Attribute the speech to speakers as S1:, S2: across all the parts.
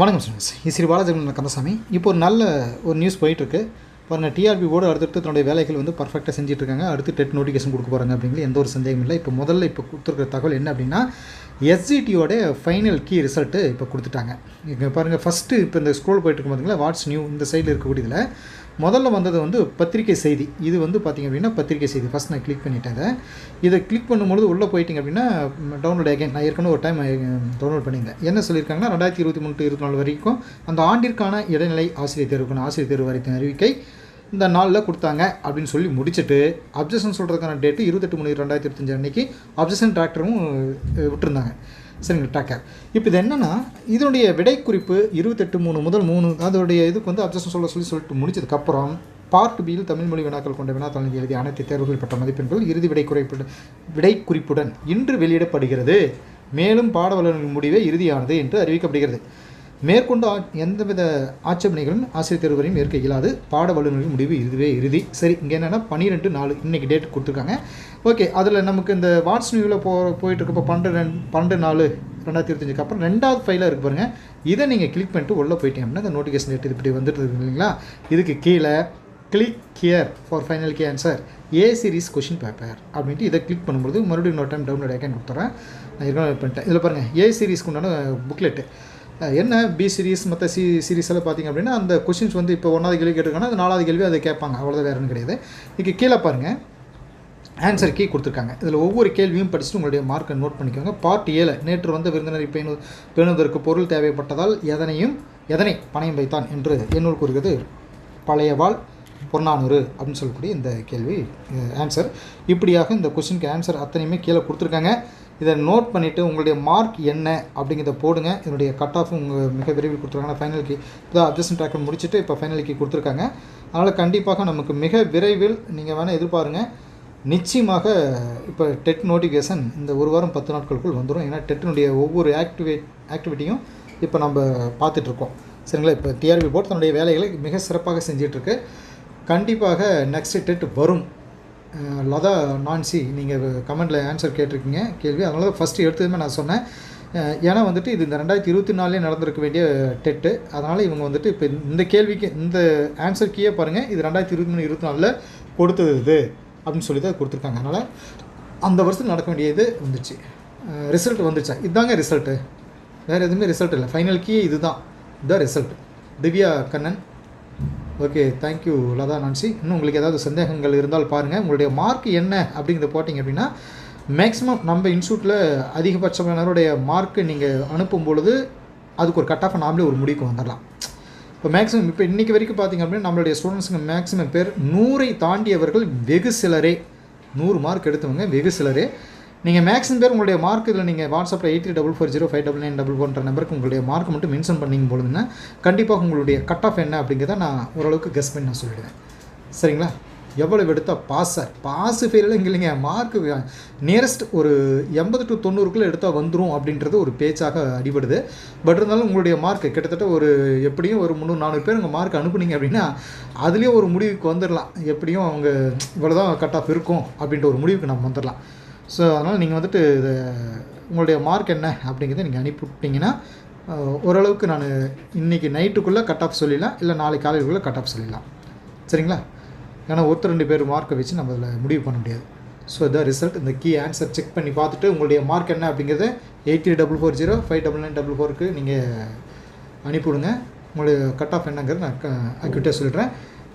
S1: வணக்கம் ஸ்டூடெண்ட்ஸ் இஸ்ரீ ஸ்ரீ பாலாஜி கந்தசாமி. இப்போ ஒரு நல்ல ஒரு நியூஸ் போயிட்டுருக்கு பாருங்கள் டிஆர்பி போர்டு அடுத்தடுத்து தன்னுடைய வேலைகள் வந்து பர்ஃபெக்டாக செஞ்சுட்டு இருக்காங்க அடுத்து டெட் நோட்டிஃபிகேஷன் கொடுக்க போகிறாங்க அப்படிங்கிற எந்த ஒரு சந்தேகமும் இல்லை. இப்போ முதல்ல இப்போ கொடுத்துருக்குற தகவல் என்ன அப்படின்னா எஸ்ஜிடியோட ஃபைனல் கீ ரிசல்ட்டு இப்போ கொடுத்துட்டாங்க. இங்கே பாருங்கள் ஃபஸ்ட்டு இப்போ இந்த ஸ்க்ரோல் போயிட்டு இருக்கும் பார்த்தீங்களா வாட்ஸ் நியூ இந்த சைடில் இருக்கக்கூடியதில் முதல்ல வந்தது வந்து பத்திரிக்கை செய்தி. இது வந்து பார்த்திங்க அப்படின்னா பத்திரிக்கை செய்தி. ஃபஸ்ட் நான் கிளிக் பண்ணிட்டேன் இதை. இதை கிளிக் பண்ணும்பொழுது உள்ளே போயிட்டீங்க அப்படின்னா டவுன்லோட் அகைன் நான் ஏற்கனவே ஒரு டைம் டவுன்லோட் பண்ணியிருந்தேன். என்ன சொல்லியிருக்காங்கன்னா ரெண்டாயிரத்தி இருபத்தி மூணு இருபத்தி நாலு வரைக்கும் அந்த ஆண்டிற்கான இடைநிலை ஆசிரியர் தேர்வுக்கான ஆசிரியர் தேர்வு வரைக்கும் அறிவிக்கை இந்த நாளில் கொடுத்தாங்க அப்படின்னு சொல்லி முடிச்சுட்டு அப்ஜெக்ஷன் சொல்கிறதுக்கான டேட்டு இருபத்தெட்டு மூணு ரெண்டாயிரத்தி இருபத்தஞ்சு அன்னைக்கு அப்ஜெக்ஷன் டிராக்டரும் விட்டுருந்தாங்க. சரிங்க ட்ராக்கர் இப்போ இது என்னென்னா இதனுடைய விடை குறிப்பு இருபத்தெட்டு மூணு முதல் மூணு அதோடைய இதுக்கு வந்து அப்ஜெக்ஷன் சொல்ல சொல்லி சொல்லிட்டு முடிச்சதுக்கப்புறம் பார்ட் பியில் தமிழ் மொழி வினாக்கள் கொண்ட வினாத்தாளில் எழுதிய அனைத்து தேர்வுகள் பெற்ற மதிப்பெண்கள் இறுதி விடை குறைப்பு விடை குறிப்புடன் இன்று வெளியிடப்படுகிறது. மேலும் பாட வல்லுநர்களின் முடிவே இறுதியானது என்று அறிவிக்கப்படுகிறது. மேற்கொண்டு எந்தவித ஆட்சேபனைகளும் ஆசிரியர் தேர்வு வரையும் ஏற்க இயலாது. பாட வல்லுநர்களின் முடிவு இதுவே இறுதி. சரி இங்கே என்னென்னா பன்னிரெண்டு நாலு இன்றைக்கி டேட் கொடுத்துருக்காங்க. ஓகே அதில் நமக்கு இந்த வாட்ஸ் நியூவில் போ போயிட்டு இருக்கப்போ பன்னெண்டு ரெண்டு பன்னெண்டு நாலு ரெண்டாயிரத்தி இருபத்தஞ்சுக்கு அப்புறம் ரெண்டாவது ஃபைலாக இருக்கு பாருங்கள் இதை நீங்கள் கிளிக் பண்ணிட்டு உள்ளே போயிட்டீங்க அப்படின்னா இந்த நோட்டிஃபிகேஷன் டேட் இப்படி வந்துட்டு இருக்கு இல்லைங்களா? இதுக்கு கீழே click here for final key answer A series question paper அப்படின்ட்டு இதை கிளிக் பண்ணும்போது மறுபடியும் இன்னொரு டைம் டவுன்லோட் ஐக்கன் கொடுத்துறேன் நான் ஏற்கனவே பண்ணிட்டேன். இதில் பாருங்கள் ஏ சீரிஸ்க்கு உண்டான புக்லெட்டு என்ன பி சீரிஸ் மற்ற சி சீரிஸ் எல்லாம் பார்த்தீங்க அப்படின்னா அந்த கொஷின்ஸ் வந்து இப்போ ஒன்றாவது கேள்வி கேட்டிருக்காங்கன்னா அது நாலாவது கேள்வி அதை கேட்பாங்க. அவ்வளோதான் வேறு கிடையாது. இதுக்கு கீழே பாருங்கள் ஆன்சர் கீ கொடுத்துருக்காங்க. இதில் ஒவ்வொரு கேள்வியும் படிச்சுட்டு உங்களுடைய மார்க்கை நோட் பண்ணிக்கோங்க. பார்ட் ஏழு நேற்று வந்த விருந்தினரை பேணு பேணுவதற்கு பொருள் தேவைப்பட்டதால் எதனையும் எதனை பணையம் வைத்தான் என்று என்னுள் கூறுகிறது. பழையவாள் பொன்னானூறு அப்படின்னு சொல்லக்கூடிய இந்த கேள்வி ஆன்சர் இப்படியாக இந்த கொஸ்டினுக்கு ஆன்சர் அத்தனையுமே கீழே கொடுத்துருக்காங்க. இதை நோட் பண்ணிவிட்டு உங்களுடைய மார்க் என்ன அப்படிங்கிறத போடுங்க. இதனுடைய கட் ஆஃப் உங்கள் மிக விரைவில் கொடுத்துருக்காங்க. ஃபைனலுக்கு இதான் அப்ஜெக்ஷன் ட்ராக்கர் முடிச்சுட்டு இப்போ ஃபைனலுக்கு கொடுத்துருக்காங்க. அதனால் கண்டிப்பாக நமக்கு மிக விரைவில் நீங்கள் வேணால் எதிர்பாருங்க. நிச்சயமாக இப்போ டெட் நோட்டிஃபிகேஷன் இந்த ஒரு வாரம் பத்து நாட்களுக்குள் வந்துடும் ஏன்னா டெட்டினுடைய ஒவ்வொரு ஆக்டிவேட் ஆக்டிவிட்டியும் இப்போ நம்ம பார்த்துட்ருக்கோம். சரிங்களா? இப்போ டிஆர்பி போர்ட் தன்னுடைய வேலைகளை மிக சிறப்பாக செஞ்சிட்ருக்கு. கண்டிப்பாக நெக்ஸ்ட் டெட் வரும். லதா நான்சி நீங்கள் கமெண்டில் ஆன்சர் கேட்டிருக்கீங்க கேள்வி. அதனால தான் ஃபஸ்ட்டு எடுத்ததுமே நான் சொன்னேன். ஏன்னா வந்துட்டு இது இந்த ரெண்டாயிரத்தி இருபத்தி நாலுலேயே நடந்திருக்க வேண்டிய டெட்டு. அதனால் இவங்க வந்துட்டு இப்போ இந்த கேள்விக்கு இந்த ஆன்சர் கீயே பாருங்கள் இது ரெண்டாயிரத்தி இருபத்தி மூணு இருபத்தி நாலில் கொடுத்தது இது அப்படின்னு சொல்லி தான் கொடுத்துருக்காங்க. அதனால் அந்த வருஷம் நடக்க வேண்டியது வந்துச்சு. ரிசல்ட் வந்துச்சா? இதுதாங்க ரிசல்ட்டு வேறு எதுவுமே ரிசல்ட் இல்லை. ஃபைனல் கீ இதுதான். இதுதான் result Divya Kannan okay thank you Latha Nancy. இன்னும் உங்களுக்கு ஏதாவது சந்தேகங்கள் இருந்தால் பாருங்கள் உங்களுடைய மார்க் என்ன அப்படிங்கிறத போட்டிங்க அப்படின்னா மேக்ஸிமம் நம்ம இன்ஸ்டியூட்டில் அதிகபட்சமானவருடைய மார்க்கு நீங்கள் அனுப்பும் பொழுது அதுக்கு ஒரு கட் ஆஃப் நாமளே ஒரு முடிவுக்கு வந்துடலாம் இப்போ மேக்ஸிமம் இப்போ இன்றைக்கி வரைக்கும் பார்த்தீங்க அப்படின்னா நம்மளுடைய ஸ்டூடெண்ட்ஸுங்க மேக்ஸிமம் பேர் நூறை தாண்டியவர்கள் வெகு சிலரே. நூறு மார்க் எடுத்தவங்க வெகு சிலரே. நீங்கள் மேக்ஸிமம் பேர் உங்களுடைய மார்க் இதில் நீங்கள் வாட்ஸ்அப்பில் eight three double four zero five double nine double ஃபோன்ற நம்பருக்கு உங்களுடைய மார்க் மட்டும் மென்ஷன் பண்ணிங்க பொழுதுன்னா கண்டிப்பாக உங்களுடைய கட் ஆஃப் என்ன அப்படிங்கிறத நான் ஓரளவுக்கு கெஸ் பண்ணி நான் சொல்லிடுவேன். சரிங்களா? எவ்வளவு எடுத்தால் பாஸ் சார் பாஸ் ஃபெயிலில் இங்கே இல்லைங்க. மார்க் நியரஸ்ட் ஒரு எண்பது டு தொண்ணூறுக்குள்ளே எடுத்தால் வந்துடும் அப்படின்றது ஒரு பேச்சாக அடிபடுது. பட் இருந்தாலும் உங்களுடைய மார்க் கிட்டத்தட்ட ஒரு எப்படியும் ஒரு முந்நூறு நானூறு பேர் உங்கள் மார்க் அனுப்புனீங்க அப்படின்னா அதுலேயும் ஒரு முடிவுக்கு வந்துடலாம் எப்படியும் அவங்க இவ்வளோ தான் கட் ஆஃப் இருக்கும் அப்படின்ற ஒரு முடிவுக்கு நம்ம வந்துடலாம் ஸோ அதனால் நீங்கள் வந்துட்டு இது உங்களுடைய மார்க் என்ன அப்படிங்கிறத நீங்கள் அனுப்பிவிட்டீங்கன்னா ஓரளவுக்கு நான் இன்றைக்கி நைட்டுக்குள்ளே கட் ஆஃப் சொல்லிடலாம். இல்லை நாளைக்கு காலையிலுக்குள்ளே கட் ஆஃப் சொல்லிடலாம். சரிங்களா? ஏன்னா ஒருத்தர் ரெண்டு பேர் மார்க்கை வச்சு நம்ம அதில் முடிவு பண்ண முடியாது. ஸோ இதான் ரிசல்ட் இந்த கீ ஆன்சர் செக் பண்ணி பார்த்துட்டு உங்களுடைய மார்க் என்ன அப்படிங்கிறத eight three double four zero five double nine double ஃபோருக்கு நீங்கள் அனுப்பிவிடுங்க உங்களுடைய கட் ஆஃப் என்னங்கிறது நான் அக்யூட்டாக சொல்லிடுறேன்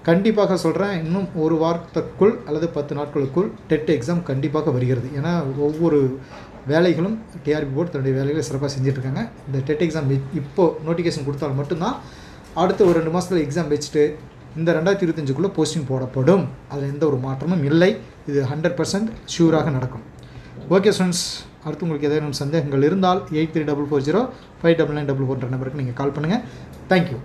S1: கண்டிப்பாக சொல்கிறேன் இன்னும் ஒரு வாரத்திற்குள் அல்லது பத்து நாட்களுக்குள் டெட் எக்ஸாம் கண்டிப்பாக வருகிறது. ஏன்னா ஒவ்வொரு வேலைகளும் டிஆர்பி போர்டு தன்னுடைய வேலைகளை சிறப்பாக செஞ்சிட்ருக்காங்க. இந்த டெட் எக்ஸாம் இப்போது நோட்டிஃபிகேஷன் கொடுத்தால் மட்டும்தான் அடுத்த ஒரு ரெண்டு மாதத்தில் எக்ஸாம் வச்சுட்டு இந்த ரெண்டாயிரத்தி இருபத்தஞ்சுக்குள்ளே போஸ்டிங் போடப்படும். அதில் எந்த ஒரு மாற்றமும் இல்லை. இது ஹண்ட்ரட் பர்சன்ட் ஷூராக நடக்கும். ஓகே ஸ்டூடெண்ட்ஸ் அடுத்து உங்களுக்கு ஏதேனும் சந்தேகங்கள் இருந்தால் eight three double four zero five double nine double four நம்பருக்கு நீங்கள் கால் பண்ணுங்கள் தேங்க்யூ